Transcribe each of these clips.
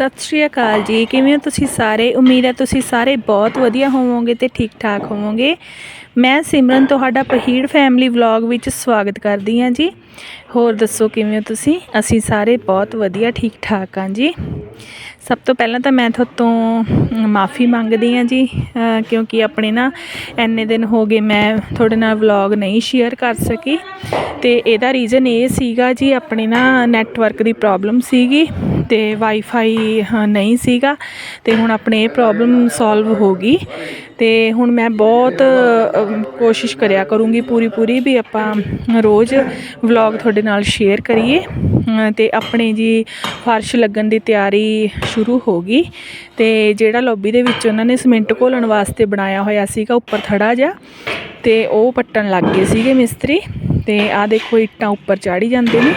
ਸਤਿ ਸ਼੍ਰੀ ਅਕਾਲ ਜੀ। ਕਿਵੇਂ ਹੋ ਤੁਸੀਂ ਸਾਰੇ? ਉਮੀਦ ਹੈ ਤੁਸੀਂ ਸਾਰੇ ਬਹੁਤ ਵਧੀਆ ਹੋਵੋਗੇ ਤੇ ਠੀਕ ਠਾਕ ਹੋਵੋਗੇ। ਮੈਂ ਸਿਮਰਨ ਤੁਹਾਡਾ ਪਹੀੜ ਫੈਮਿਲੀ ਵਲੌਗ ਵਿੱਚ ਸਵਾਗਤ ਕਰਦੀ ਹਾਂ ਜੀ। ਹੋਰ ਦੱਸੋ ਕਿਵੇਂ ਹੋ ਤੁਸੀਂ? ਅਸੀਂ ਸਾਰੇ ਬਹੁਤ ਵਧੀਆ ਠੀਕ ਠਾਕ ਹਾਂ ਜੀ। ਸਭ ਤੋਂ ਪਹਿਲਾਂ ਤਾਂ ਮੈਂ ਤੁਹਾਤੋਂ ਮਾਫੀ ਮੰਗਦੀ ਹਾਂ ਜੀ ਕਿਉਂਕਿ ਆਪਣੇ ਨਾ ਇੰਨੇ ਦਿਨ ਹੋ ਗਏ ਮੈਂ ਤੁਹਾਡੇ ਨਾਲ ਵਲੌਗ ਨਹੀਂ ਸ਼ੇਅਰ ਕਰ ਸਕੀ। ਤੇ ਇਹਦਾ ਰੀਜ਼ਨ ਇਹ ਸੀਗਾ ਜੀ, ਆਪਣੇ ਨਾ ਨੈਟਵਰਕ ਦੀ ਪ੍ਰੋਬਲਮ ਸੀਗੀ। ਤੇ ਵਾਈਫਾਈ ਨਹੀਂ ਸੀਗਾ ਤੇ ਹੁਣ ਆਪਣੇ ਇਹ ਪ੍ਰੋਬਲਮ ਸੋਲਵ ਹੋ ਗਈ ਤੇ ਹੁਣ ਮੈਂ ਬਹੁਤ ਕੋਸ਼ਿਸ਼ ਕਰਿਆ ਕਰੂੰਗੀ ਪੂਰੀ ਪੂਰੀ ਵੀ ਆਪਾਂ ਰੋਜ਼ ਵਲੌਗ ਤੁਹਾਡੇ ਨਾਲ ਸ਼ੇਅਰ ਕਰੀਏ। ਅਮ, ਤੇ ਆਪਣੇ ਜੀ ਫਰਸ਼ ਲੱਗਣ ਦੀ ਤਿਆਰੀ ਸ਼ੁਰੂ ਹੋ ਗਈ ਤੇ ਜਿਹੜਾ ਲੌਬੀ ਦੇ ਵਿੱਚ ਉਹਨਾਂ ਨੇ ਸਿਮੈਂਟ ਘੋਲਣ ਵਾਸਤੇ ਬਣਾਇਆ ਹੋਇਆ ਸੀਗਾ ਉੱਪਰ ਥੜਾ ਜਿਹਾ ਤੇ ਉਹ ਪੱਟਣ ਲੱਗ ਗਏ ਸੀਗੇ ਮਿਸਤਰੀ ਤੇ ਆਹ ਦੇਖੋ ਇੱਟਾਂ ਉੱਪਰ ਚਾੜੀ ਜਾਂਦੇ ਨੇ।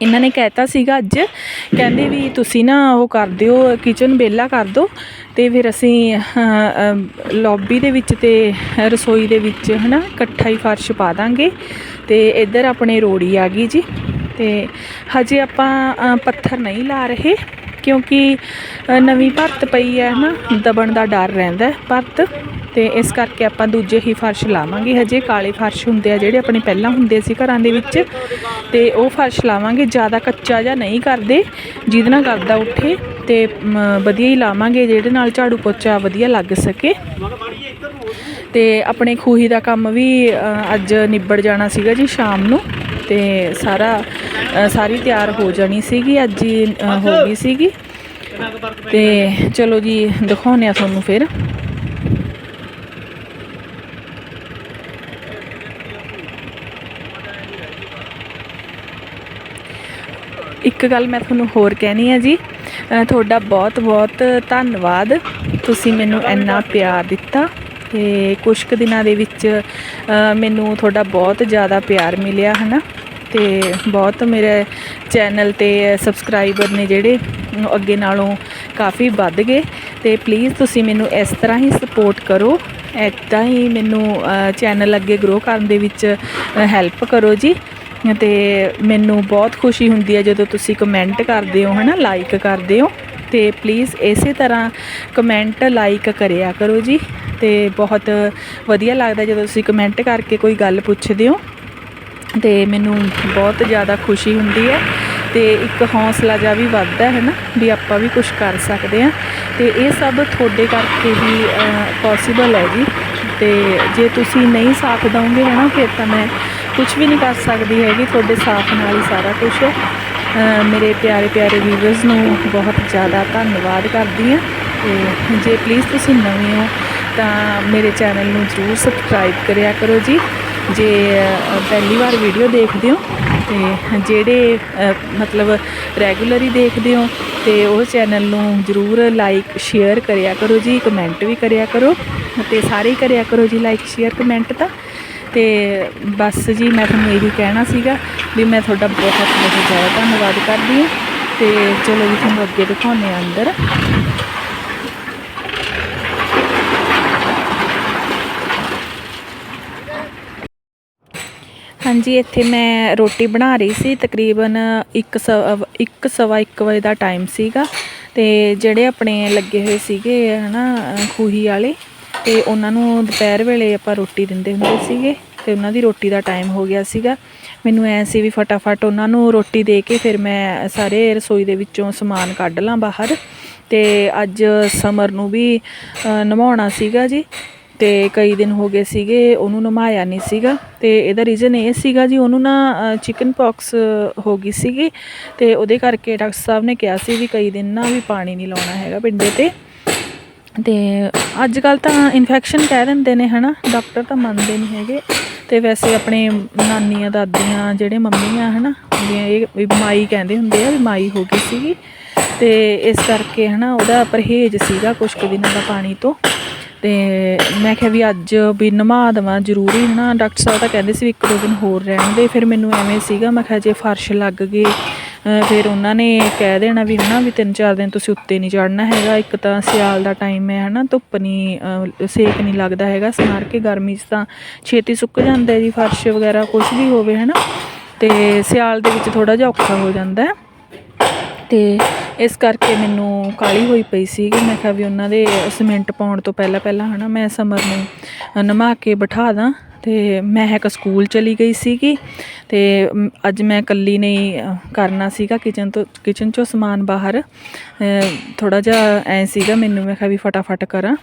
ਇਹਨਾਂ ਨੇ ਕਹਿਤਾ ਸੀਗਾ ਅੱਜ। ਕਹਿੰਦੇ ਵੀ ਤੁਸੀਂ ਨਾ ਉਹ ਕਰ ਦਿਓ ਕਿਚਨ ਵਿਹਲਾ ਕਰ ਦਿਓ ਤੇ ਫਿਰ ਅਸੀਂ ਲੌਬੀ ਦੇ ਵਿੱਚ ਤੇ ਰਸੋਈ ਦੇ ਵਿੱਚ ਹਨਾ ਇਕੱਠਾ ਹੀ ਫਰਸ਼ ਪਾ ਦਾਂਗੇ ਤੇ ਇੱਧਰ ਆਪਣੇ ਰੋੜੀ ਆ ਗਈ ਜੀ। ਤੇ ਹਜੇ ਆਪਾਂ ਪੱਥਰ ਨਹੀਂ ਲਾ ਰਹੇ ਕਿਉਂਕਿ ਨਵੀਂ ਭਰਤ ਪਈ ਹੈ ਨਾ ਦਬਣ ਦਾ ਡਰ ਰਹਿੰਦਾ ਭਰਤ। ਤੇ ਇਸ ਕਰਕੇ ਆਪਾਂ ਦੂਜੇ ਹੀ ਫਰਸ਼ ਲਾਵਾਂਗੇ। ਹਜੇ ਕਾਲੇ ਫਰਸ਼ ਹੁੰਦੇ ਆ ਜਿਹੜੇ ਆਪਣੇ ਪਹਿਲਾਂ ਹੁੰਦੇ ਸੀ ਘਰਾਂ ਦੇ ਵਿੱਚ। ਤੇ ਉਹ ਫਰਸ਼ ਲਾਵਾਂਗੇ, ਜ਼ਿਆਦਾ ਕੱਚਾ ਜਾਂ ਨਹੀਂ ਕਰਦੇ। ਜਿਹਦੇ ਨਾਲ ਕਰਦਾ ਉੱਠੇ ਤੇ ਵਧੀਆ ਹੀ ਲਾਵਾਂਗੇ। ਜਿਹਦੇ ਨਾਲ ਝਾੜੂ ਪੋਚਾ ਵਧੀਆ ਲੱਗ ਸਕੇ। ਤੇ ਆਪਣੇ ਖੂਹੀ ਦਾ ਕੰਮ ਵੀ ਅੱਜ ਨਿਬੜ ਜਾਣਾ ਸੀਗਾ ਜੀ ਸ਼ਾਮ ਨੂੰ। ਤੇ ਸਾਰਾ ਸਾਰੀ ਤਿਆਰ ਹੋ ਜਾਣੀ ਸੀਗੀ। ਅੱਜ ਹੀ ਹੋ ਗਈ ਸੀਗੀ। ਤੇ ਚਲੋ ਜੀ, ਦਿਖਾਉਂਦੇ ਆ ਤੁਹਾਨੂੰ ਫਿਰ। ਇੱਕ ਗੱਲ ਮੈਂ ਤੁਹਾਨੂੰ ਹੋਰ ਕਹਿਣੀ ਹੈ ਜੀ। ਤੁਹਾਡਾ ਬਹੁਤ ਬਹੁਤ ਧੰਨਵਾਦ। ਤੁਸੀਂ ਮੈਨੂੰ ਇੰਨਾ ਪਿਆਰ ਦਿੱਤਾ ਤੇ ਕੁਝ ਕੁ ਦਿਨਾਂ ਦੇ ਵਿੱਚ ਮੈਨੂੰ ਤੁਹਾਡਾ ਬਹੁਤ ਜ਼ਿਆਦਾ ਪਿਆਰ ਮਿਲਿਆ, ਹਨਾ? ਤੇ ਬਹੁਤ ਮੇਰੇ ਚੈਨਲ ਤੇ ਸਬਸਕ੍ਰਾਈਬਰ ਨੇ ਜਿਹੜੇ ਉਹ ਅੱਗੇ ਨਾਲੋਂ ਕਾਫੀ ਵੱਧ ਗਏ। ਤੇ ਪਲੀਜ਼ ਤੁਸੀਂ ਮੈਨੂੰ ਇਸ ਤਰ੍ਹਾਂ ਹੀ ਸਪੋਰਟ ਕਰੋ। ਇੱਦਾਂ ਹੀ ਮੈਨੂੰ ਚੈਨਲ ਅੱਗੇ ਗਰੋ ਕਰਨ ਦੇ ਵਿੱਚ ਹੈਲਪ ਕਰੋ ਜੀ। ਤੇ ਮੈਨੂੰ ਬਹੁਤ ਖੁਸ਼ੀ ਹੁੰਦੀ ਹੈ ਜਦੋਂ ਤੁਸੀਂ ਕਮੈਂਟ ਕਰਦੇ ਹੋ, ਹਨਾ ਲਾਈਕ ਕਰਦੇ ਹੋ। ਤੇ ਪਲੀਜ਼ ਇਸੇ ਤਰ੍ਹਾਂ ਕਮੈਂਟ ਲਾਈਕ ਕਰਿਆ ਕਰੋ ਜੀ। ਤੇ ਬਹੁਤ ਵਧੀਆ ਲੱਗਦਾ ਜਦੋਂ ਤੁਸੀਂ ਕਮੈਂਟ ਕਰਕੇ ਕੋਈ ਗੱਲ ਪੁੱਛਦੇ ਹੋ। ਤੇ ਮੈਨੂੰ ਬਹੁਤ ਜ਼ਿਆਦਾ ਖੁਸ਼ੀ ਹੁੰਦੀ ਹੈ। ਤੇ ਇੱਕ ਹੌਸਲਾ ਜਿਹਾ ਵੀ ਵੱਧਦਾ ਹੈ ਨਾ, ਵੀ ਆਪਾਂ ਵੀ ਕੁਝ ਕਰ ਸਕਦੇ ਆ ਤੇ ਇਹ ਸਭ ਤੁਹਾਡੇ ਕਰਕੇ ਹੀ ਪੋਸੀਬਲ ਹੈ ਜੀ। ਤੇ ਜੇ ਤੁਸੀਂ ਨਹੀਂ ਸਾਥ ਦਵੋਗੇ ਹੈ ਨਾ ਫਿਰ ਤਾਂ ਮੈਂ ਕੁਝ ਵੀ ਨਹੀਂ ਕਰ ਸਕਦੀ ਹੈਗੀ, ਤੁਹਾਡੇ ਸਾਥ ਨਾਲ ਹੀ ਸਾਰਾ ਕੁਝ ਹੈ। ਮੇਰੇ ਪਿਆਰੇ ਪਿਆਰੇ ਵੀਵਰਸ ਨੂੰ ਬਹੁਤ ਜ਼ਿਆਦਾ ਧੰਨਵਾਦ ਕਰਦੀ ਹਾਂ ਤੇ ਜੇ ਪਲੀਜ਼ ਤੁਸੀਂ ਨਵੇਂ ਹੋ, ਤਾਂ ਮੇਰੇ ਚੈਨਲ ਨੂੰ ਜ਼ਰੂਰ ਸਬਸਕ੍ਰਾਈਬ ਕਰਿਆ ਕਰੋ ਜੀ। ਜੇ ਪਹਿਲੀ ਵਾਰ ਵੀਡੀਓ ਦੇਖਦੇ ਹੋ, ਤੇ ਜਿਹੜੇ ਮਤਲਬ ਰੈਗੂਲਰ ਹੀ ਦੇਖਦੇ ਹੋ, ਤੇ ਉਹ ਚੈਨਲ ਨੂੰ ਜ਼ਰੂਰ ਲਾਈਕ ਸ਼ੇਅਰ ਕਰਿਆ ਕਰੋ ਜੀ ਕਮੈਂਟ ਵੀ ਕਰਿਆ ਕਰੋ ਤੇ ਸਾਰੇ ਹੀ ਕਰਿਆ ਕਰੋ ਜੀ ਲਾਈਕ ਸ਼ੇਅਰ ਕਮੈਂਟ ਤਾਂ। ਤੇ ਬਸ ਜੀ ਮੈਂ ਤੁਹਾਨੂੰ ਇਹੀ ਕਹਿਣਾ ਸੀਗਾ ਵੀ ਮੈਂ ਤੁਹਾਡਾ ਬਹੁਤ ਬਹੁਤ ਜ਼ਿਆਦਾ ਧੰਨਵਾਦ ਕਰਦੀ ਹਾਂ ਤੇ ਚਲੋ ਜੀ ਤੁਹਾਨੂੰ ਅੱਗੇ ਦਿਖਾਉਂਦੇ ਹਾਂ ਅੰਦਰ। ਹਾਂਜੀ ਇੱਥੇ ਮੈਂ ਰੋਟੀ ਬਣਾ ਰਹੀ ਸੀ ਤਕਰੀਬਨ 1 1 ਸਵਾ 1 ਵਜੇ ਦਾ ਟਾਈਮ ਸੀਗਾ ਤੇ ਜਿਹੜੇ ਆਪਣੇ ਲੱਗੇ ਹੋਏ ਸੀਗੇ ਹਨਾ ਅ, ਖੂਹੀ ਵਾਲੇ ਤੇ ਉਹਨਾਂ ਨੂੰ ਦੁਪਹਿਰ ਵੇਲੇ ਆਪਾਂ ਰੋਟੀ ਦਿੰਦੇ ਹੁੰਦੇ ਸੀਗੇ ਤੇ ਉਹਨਾਂ ਦੀ ਰੋਟੀ ਦਾ ਟਾਈਮ ਹੋ ਗਿਆ ਸੀਗਾ। ਮੈਨੂੰ ਐ ਸੀ ਵੀ ਫਟਾਫਟ ਉਹਨਾਂ ਨੂੰ ਰੋਟੀ ਦੇ ਕੇ ਫਿਰ ਮੈਂ ਸਾਰੇ ਰਸੋਈ ਦੇ ਵਿੱਚੋਂ ਸਮਾਨ ਕੱਢ ਲਾਂ ਬਾਹਰ। ਤੇ ਅੱਜ ਸਮਰ ਨੂੰ ਵੀ ਅ, ਨਵਾਉਣਾ ਸੀਗਾ ਜੀ। ਤੇ ਕਈ ਦਿਨ ਹੋ ਗਏ ਸੀਗੇ ਉਹਨੂੰ ਨਮਾਇਆ ਨਹੀਂ ਸੀਗਾ। ਤੇ ਇਹਦਾ ਰੀਜ਼ਨ ਇਹ ਸੀਗਾ ਜੀ ਉਹਨੂੰ ਨਾ ਚਿਕਨ ਪੌਕਸ ਹੋ ਗਈ ਸੀਗੀ। ਤੇ ਉਹਦੇ ਕਰਕੇ ਡਾਕਟਰ ਸਾਹਿਬ ਨੇ ਕਿਹਾ ਸੀ ਵੀ ਕਈ ਦਿਨ ਨਾ ਵੀ ਪਾਣੀ ਨਹੀਂ ਲਾਉਣਾ ਹੈਗਾ ਪਿੰਡੇ ਤੇ। ਤੇ ਅੱਜ ਕੱਲ ਤਾਂ ਇਨਫੈਕਸ਼ਨ ਕਹਿ ਦਿੰਦੇ ਨੇ, ਹਨਾ? ਡਾਕਟਰ ਤਾਂ ਮੰਨਦੇ ਨਹੀਂ ਹੈਗੇ। ਤੇ ਵੈਸੇ ਆਪਣੇ ਨਾਨੀਆਂ, ਦਾਦੀਆਂ, ਜਿਹੜੇ ਮੰਮੀਆਂ ਹਨਾ? ਹੁੰਦੀਆਂ ਇਹ ਵੀ ਮਾਈ ਕਹਿੰਦੇ ਹੁੰਦੇ ਆ ਵੀ ਹੋ ਗਈ ਸੀਗੀ। ਤੇ ਇਸ ਕਰਕੇ, ਹਨਾ, ਉਹਦਾ ਪਰਹੇਜ਼ ਸੀਗਾ ਕੁਝ ਕੁ ਦਿਨਾਂ ਦਾ ਪਾਣੀ ਤੋਂ। ਤੇ ਮੈਂ ਕਿਹਾ ਵੀ ਅੱਜ ਵੀ ਨਮਾ ਦੇਵਾਂ ਜ਼ਰੂਰੀ, ਹਨਾ? ਡਾਕਟਰ ਸਾਹਿਬ ਤਾਂ ਕਹਿੰਦੇ ਸੀ ਵੀ ਇੱਕ ਦੋ ਦਿਨ ਹੋਰ ਰਹਿਣ ਦੇ। ਫਿਰ ਮੈਨੂੰ ਐਵੇਂ ਸੀਗਾ, ਮੈਂ ਕਿਹਾ ਜੇ ਫਰਸ਼ ਲੱਗ ਗਏ ਫਿਰ ਉਹਨਾਂ ਨੇ ਕਹਿ ਦੇਣਾ ਵੀ ਹਨਾ ਵੀ ਤਿੰਨ ਚਾਰ ਦਿਨ ਤੁਸੀਂ ਉੱਤੇ ਨਹੀਂ ਚੜਨਾ ਹੈਗਾ, ਇੱਕ ਤਾਂ ਸਿਆਲ ਦਾ ਟਾਈਮ ਹੈ ਹਨਾ, ਧੁੱਪ ਨਹੀਂ ਸੇਕ ਨਹੀਂ ਲੱਗਦਾ ਹੈਗਾ, ਸਮਾਰ ਕੇ ਗਰਮੀ 'ਚ ਤਾਂ ਛੇਤੀ ਸੁੱਕ ਜਾਂਦਾ ਜੀ, ਫਰਸ਼ ਵਗੈਰਾ ਕੁਝ ਵੀ ਹੋਵੇ ਹਨਾ, ਤੇ ਸਿਆਲ ਦੇ ਵਿੱਚ ਥੋੜਾ ਜਿਹਾ ਔਖਾ ਹੋ ਜਾਂਦਾ ਹੈ। ਤੇ ਇਸ ਕਰਕੇ ਮੈਨੂੰ ਕਾਲੀ ਹੋਈ ਪਈ ਸੀ ਕਿ ਮੈਂ ਕਿਹਾ ਵੀ ਉਹਨਾਂ ਦੇ ਸੀਮੈਂਟ ਪਾਉਣ ਤੋਂ ਪਹਿਲਾਂ ਪਹਿਲਾਂ ਹਨਾ ਮੈਂ ਸਮਰ ਨੂੰ ਨਮਾ ਕੇ ਬਿਠਾ ਦਾਂ। ਅਤੇ ਮੈਂ ਇੱਕ ਸਕੂਲ ਚਲੀ ਗਈ ਸੀਗੀ ਅਤੇ ਅੱਜ ਮੈਂ ਇਕੱਲੀ ਨੇ ਹੀ, ਕਰਨਾ ਸੀਗਾ ਕਿਚਨ ਤੋਂ ਕਿਚਨ ਚੋਂ ਸਮਾਨ ਬਾਹਰ। ਥੋੜ੍ਹਾ ਜਿਹਾ ਐਂ ਸੀਗਾ ਮੈਨੂੰ ਮੈਂ ਕਿਹਾ ਵੀ ਫਟਾਫਟ ਕਰਾਂ।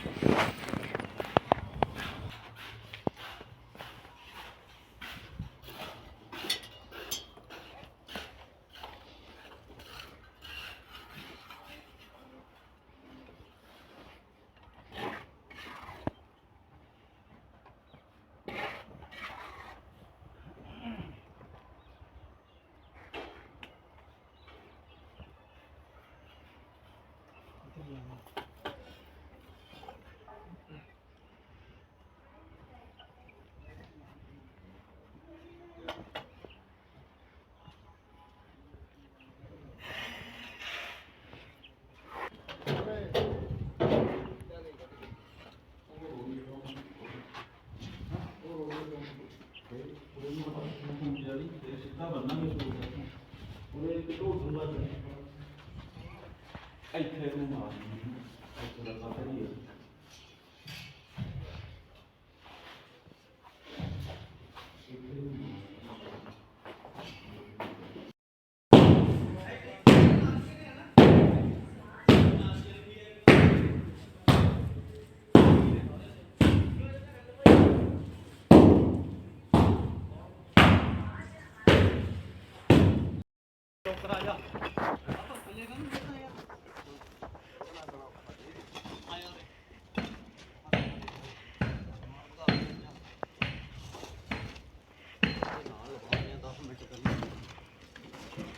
ਇੱਥੇ ਨੂੰ ਮਾਰਨੀ ਇੱਥੇ ਦਾ ਪਤਾ ਨਹੀਂ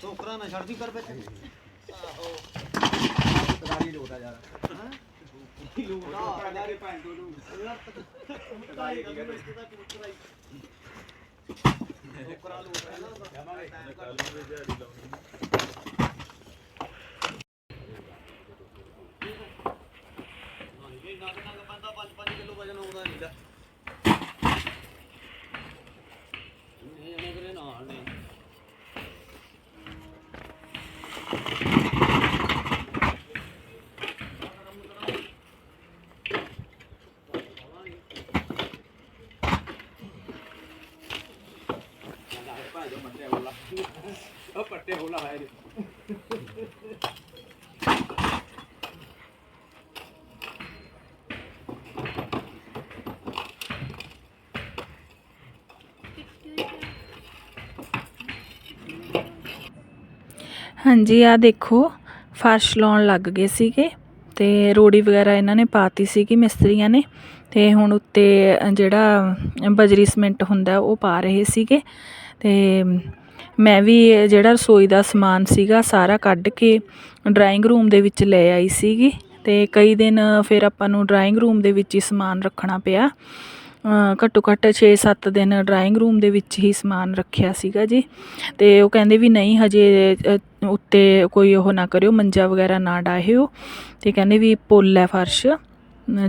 ਟੋਕਰਾ ਨਾ ਛੱਡਦੀ ਕਰ ਵਿੱਚ। ਆਹੋ। ਤਗਾਰੀ ਲੋਟਾ ਯਾਰ। ਹਾਂ? ਲੋਟਾ ਯਾਰੇ ਭੈਣ ਤੋਂ ਨੂੰ। ਤਗਾਰੀ ਕਰ ਲੈ ਇਸ ਦਾ ਟੋਕਰਾ ਹੀ ਟੋਕਰਾ ਲੋਟਾ ਨਾ ਇਹ ਨਗ ਨਗ ਬੰਦਾ 5-5 ਕਿਲੋ ਵਜਨ ਆਉਂਦਾ ਨਹੀਂਗਾ ਪੱਟੇ ਹੋਲਾ ਹਾਂਜੀ ਆ ਦੇਖੋ, ਫਰਸ਼ ਲਾਉਣ ਲੱਗ ਗਏ ਸੀਗੇ ਤੇ ਰੋੜੀ ਵਗੈਰਾ ਇਹਨਾਂ ਨੇ ਪਾਤੀ ਸੀਗੀ ਮਿਸਤਰੀਆਂ ਨੇ ਤੇ ਹੁਣ ਉੱਤੇ ਜਿਹੜਾ ਬਜਰੀ ਸੀਮੈਂਟ ਹੁੰਦਾ ਉਹ ਪਾ ਰਹੇ ਸੀਗੇ। ਅਤੇ ਮੈਂ ਵੀ ਜਿਹੜਾ ਰਸੋਈ ਦਾ ਸਮਾਨ ਸੀਗਾ ਸਾਰਾ ਕੱਢ ਕੇ ਡਰਾਇੰਗ ਰੂਮ ਦੇ ਵਿੱਚ ਲੈ ਆਈ ਸੀਗੀ ਅਤੇ ਕਈ ਦਿਨ ਫਿਰ ਆਪਾਂ ਨੂੰ ਡਰਾਇੰਗ ਰੂਮ ਦੇ ਵਿੱਚ ਹੀ ਸਮਾਨ ਰੱਖਣਾ ਪਿਆ। ਘੱਟੋ ਘੱਟ 6-7 ਦਿਨ ਡਰਾਇੰਗ ਰੂਮ ਦੇ ਵਿੱਚ ਹੀ ਸਮਾਨ ਰੱਖਿਆ ਸੀਗਾ ਜੀ। ਅਤੇ ਉਹ ਕਹਿੰਦੇ ਵੀ ਨਹੀਂ ਹਜੇ ਉੱਤੇ ਕੋਈ ਉਹ ਨਾ ਕਰਿਓ, ਮੰਜਾ ਵਗੈਰਾ ਨਾ ਡਾਹਿਓ। ਅਤੇ ਕਹਿੰਦੇ ਵੀ ਪੁੱਲ ਹੈ ਫਰਸ਼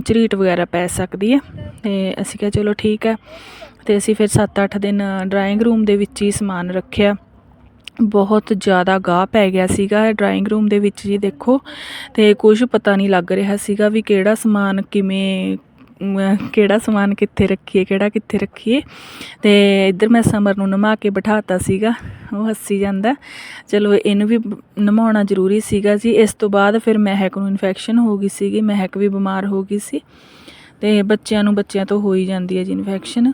ਝਰੀਟ ਵਗੈਰਾ ਪੈ ਸਕਦੀ ਹੈ। ਅਤੇ ਅਸੀਂ ਕਿਹਾ ਚਲੋ ਠੀਕ ਹੈ। ਤੇ ਅਸੀਂ ਫਿਰ 7-8 ਦਿਨ ਡਰਾਇੰਗ ਰੂਮ ਦੇ ਵਿੱਚ ਹੀ ਸਮਾਨ ਰੱਖਿਆ। ਬਹੁਤ ਜ਼ਿਆਦਾ ਗਾਹ ਪੈ ਗਿਆ ਸੀਗਾ ਡਰਾਇੰਗ ਰੂਮ ਦੇ ਵਿੱਚ ਜੀ, ਦੇਖੋ। ਤੇ ਕੁਝ ਪਤਾ ਨਹੀਂ ਲੱਗ ਰਿਹਾ ਸੀਗਾ ਵੀ ਕਿਹੜਾ ਸਮਾਨ ਕਿਵੇਂ ਕਿਹੜਾ ਸਮਾਨ ਕਿੱਥੇ ਰੱਖੀਏ, ਕਿਹੜਾ ਕਿੱਥੇ ਰੱਖੀਏ। ਤੇ ਇੱਧਰ ਮੈਂ ਸਮਰ ਨੂੰ ਨਮਾ ਕੇ ਬਿਠਾਤਾ ਸੀਗਾ, ਉਹ ਹੱਸੀ ਜਾਂਦਾ। ਚਲੋ, ਇਹਨੂੰ ਵੀ ਬ- ਨਮਾਉਣਾ ਜ਼ਰੂਰੀ ਸੀਗਾ ਜੀ। ਇਸ ਤੋਂ ਬਾਅਦ ਫਿਰ ਮਹਿਕ ਨੂੰ ਇਨਫੈਕਸ਼ਨ ਹੋ ਗਈ ਸੀਗੀ, ਮਹਿਕ ਵੀ ਬਿਮਾਰ ਹੋ ਗਈ ਸੀ। ਤੇ ਬੱਚਿਆਂ ਨੂੰ ਬੱਚਿਆਂ ਤੋਂ ਹੋ ਹੀ ਜਾਂਦੀ ਹੈ ਜੀ ਇਨਫੈਕਸ਼ਨ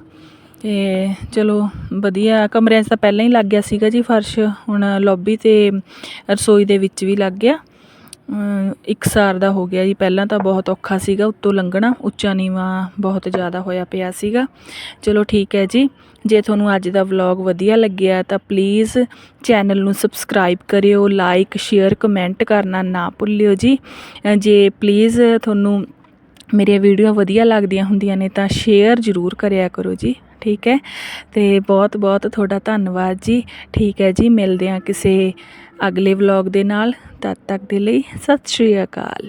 ਤੇ ਚਲੋ ਵਧੀਆ, ਕਮਰਿਆਂ 'ਚ ਤਾਂ ਪਹਿਲਾਂ ਹੀ ਲੱਗ ਗਿਆ ਸੀਗਾ ਜੀ ਫਰਸ਼, ਹੁਣ ਲੌਬੀ ਅਤੇ ਰਸੋਈ ਦੇ ਵਿੱਚ ਵੀ ਲੱਗ ਗਿਆ। ਅਮ ਇੱਕ ਸਾਰ ਦਾ ਹੋ ਗਿਆ ਜੀ, ਪਹਿਲਾਂ ਤਾਂ ਬਹੁਤ ਔਖਾ ਸੀਗਾ, ਉੱਤੋਂ ਲੰਘਣਾ, ਉੱਚਾ ਨੀਵਾਂ ਬਹੁਤ ਜ਼ਿਆਦਾ ਹੋਇਆ ਪਿਆ ਸੀਗਾ। ਚਲੋ ਠੀਕ ਹੈ ਜੀ, ਜੇ ਤੁਹਾਨੂੰ ਅੱਜ ਦਾ ਵਲੌਗ ਵਧੀਆ ਲੱਗਿਆ ਤਾਂ ਪਲੀਜ਼ ਚੈਨਲ ਨੂੰ ਸਬਸਕ੍ਰਾਈਬ ਕਰਿਓ ਲਾਈਕ ਸ਼ੇਅਰ ਕਮੈਂਟ ਕਰਨਾ ਨਾ ਭੁੱਲਿਓ ਜੀ। ਜੇ ਪਲੀਜ਼ ਤੁਹਾਨੂੰ ਮੇਰੀਆਂ ਵੀਡੀਓ ਵਧੀਆ ਲੱਗਦੀਆਂ ਹੁੰਦੀਆਂ ਨੇ ਤਾਂ ਸ਼ੇਅਰ ਜ਼ਰੂਰ ਕਰਿਆ ਕਰੋ ਜੀ। ਠੀਕ ਹੈ? ਤੇ ਬਹੁਤ ਬਹੁਤ ਤੁਹਾਡਾ ਧੰਨਵਾਦ ਜੀ। ਠੀਕ ਹੈ ਜੀ, ਮਿਲਦੇ ਹਾਂ ਕਿਸੇ ਅਗਲੇ ਵਲੌਗ ਦੇ ਨਾਲ। ਤਦ ਤੱਕ ਦੇ ਲਈ ਸਤਿ ਸ਼੍ਰੀ ਅਕਾਲ।